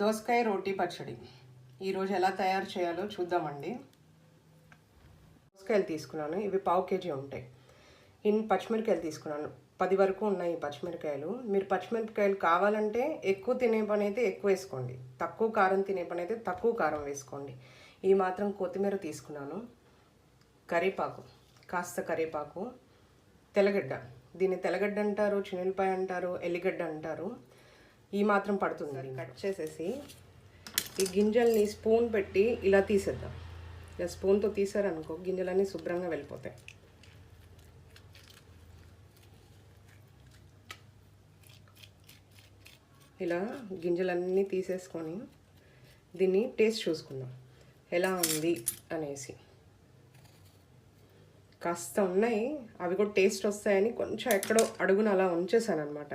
దోసకాయ రోటీ పచ్చడి. ఈరోజు ఎలా తయారు చేయాలో చూద్దామండి. దోసకాయలు తీసుకున్నాను ఇవి పావు కేజీ ఉంటాయి. ఇన్ పచ్చిమిరకాయలు తీసుకున్నాను. పది వరకు ఉన్నాయి ఈ పచ్చిమిరకాయలు మీరు పచ్చిమిరపకాయలు కావాలంటే ఎక్కువ తినే పని అయితే ఎక్కువ వేసుకోండి. తక్కువ కారం తినే పని అయితే తక్కువ కారం వేసుకోండి. ఈ మాత్రం కొత్తిమీర తీసుకున్నాను. కరివేపాకు కాస్త కరివేపాకు. తెల్లగడ్డ. దీన్ని తెల్లగడ్డ అంటారు చిన్నపాయ అంటారు ఎల్లిగడ్డ అంటారు. ఈ మాత్రం పడుతుంది కట్ చేసేసి ఈ గింజల్ని స్పూన్ పెట్టి ఇలా తీసేద్దాం. ఇలా స్పూన్తో తీసారనుకో గింజలన్నీ శుభ్రంగా వెళ్ళిపోతాయి. ఇలా గింజలన్నీ తీసేసుకొని దీన్ని టేస్ట్ చూసుకుందాం. ఎలా ఉంది అనేసి. కాస్త ఉన్నాయి అవి కూడా టేస్ట్ వస్తాయని కొంచెం ఎక్కడో అడుగున అలా ఉంచేసాను అనమాట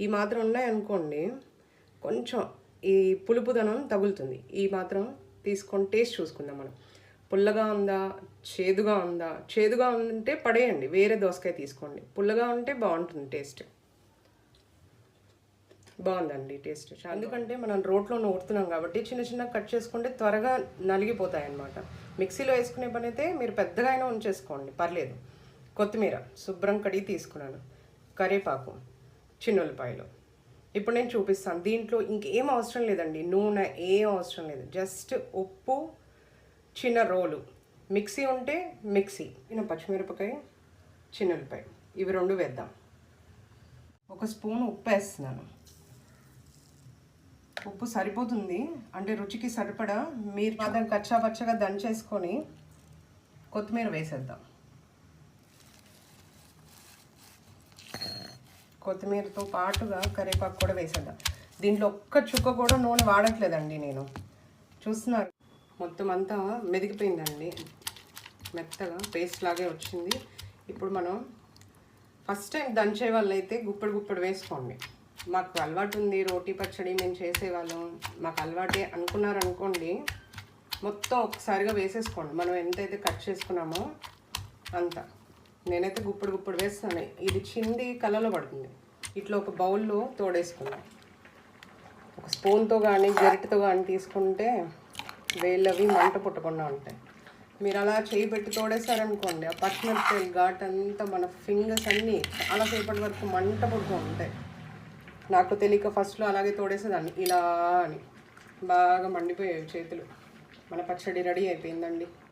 ఈ మాత్రం ఉన్నాయి అనుకోండి కొంచెం ఈ పులుపుదనం తగులుతుంది. ఈ మాత్రం తీసుకొని టేస్ట్ చూసుకుందాం మనం. పుల్లగా ఉందా చేదుగా ఉందా? చేదుగా ఉంటే పడేయండి వేరే దోసకాయ తీసుకోండి. పుల్లగా ఉంటే బాగుంటుంది టేస్ట్ బాగుందండి టేస్ట్ ఎందుకంటే మనం రోట్లో నూరుతున్నాం కాబట్టి చిన్న చిన్న కట్ చేసుకుంటే త్వరగా నలిగిపోతాయి అన్నమాట మిక్సీలో వేసుకునే పని అయితే మీరు పెద్దగా అయినా ఉంచేసుకోండి పర్లేదు. కొత్తిమీర శుభ్రం కడిగి తీసుకున్నాను. కరివేపాకు. చిన్నులపాయలు ఇప్పుడు నేను చూపిస్తాను. దీంట్లో ఇంకేం అవసరం లేదండి. నూనె ఏం అవసరం లేదు. జస్ట్ ఉప్పు చిన్న రోలు. మిక్సీ ఉంటే మిక్సీ. చిన్న పచ్చిమిరపకాయ చిన్నులపాయ ఇవి రెండు వేద్దాం. ఒక స్పూన్ ఉప్పు వేస్తున్నాను. ఉప్పు సరిపోతుంది. అంటే రుచికి సరిపడా. మీరు కచ్చా పచ్చగా దంచేసుకొని కొత్తిమీర వేసేద్దాం. కొత్తిమీరతో పాటుగా కరివేపాకు కూడా వేసేద్దాం. దీంట్లో ఒక్క చుక్క కూడా నూనె వాడట్లేదండి నేను. చూస్తున్నారు. మొత్తం అంతా మెదిగిపోయిందండి. మెత్తగా పేస్ట్ లాగే వచ్చింది. ఇప్పుడు మనం ఫస్ట్ టైం దంచే వాళ్ళైతే గుప్పడు గుప్పడు వేసుకోండి. మాకు అలవాటు ఉంది రోటీ పచ్చడి మేము చేసేవాళ్ళం మాకు అలవాటే అనుకున్నారనుకోండి మొత్తం ఒకసారిగా వేసేసుకోండి. మనం ఎంతైతే కట్ చేసుకున్నామో అంత. నేనైతే గుప్పుడు గుప్పుడు వేస్తాను. ఇది చింది కలలో పడుతుంది. ఇట్లా ఒక బౌల్లో తోడేసుకున్నాను ఒక స్పూన్తో కానీ గరిటతో కానీ తీసుకుంటే వేళ్ళవి మంట పుట్టకుండా ఉంటాయి. మీరు అలా చేయి పెట్టి తోడేశారనుకోండి ఆ పచ్చిమిరపకాయలు ఘాట్ అంతా మన ఫింగర్స్ అన్నీ చాలా సేపటి వరకు మంట పుడుతూ ఉంటాయి. నాకు తెలియక ఫస్ట్లో అలాగే తోడేసేదాన్ని. ఇలా అని. బాగా మండిపోయాయి చేతులు. మన పచ్చడి రెడీ అయిపోయిందండి.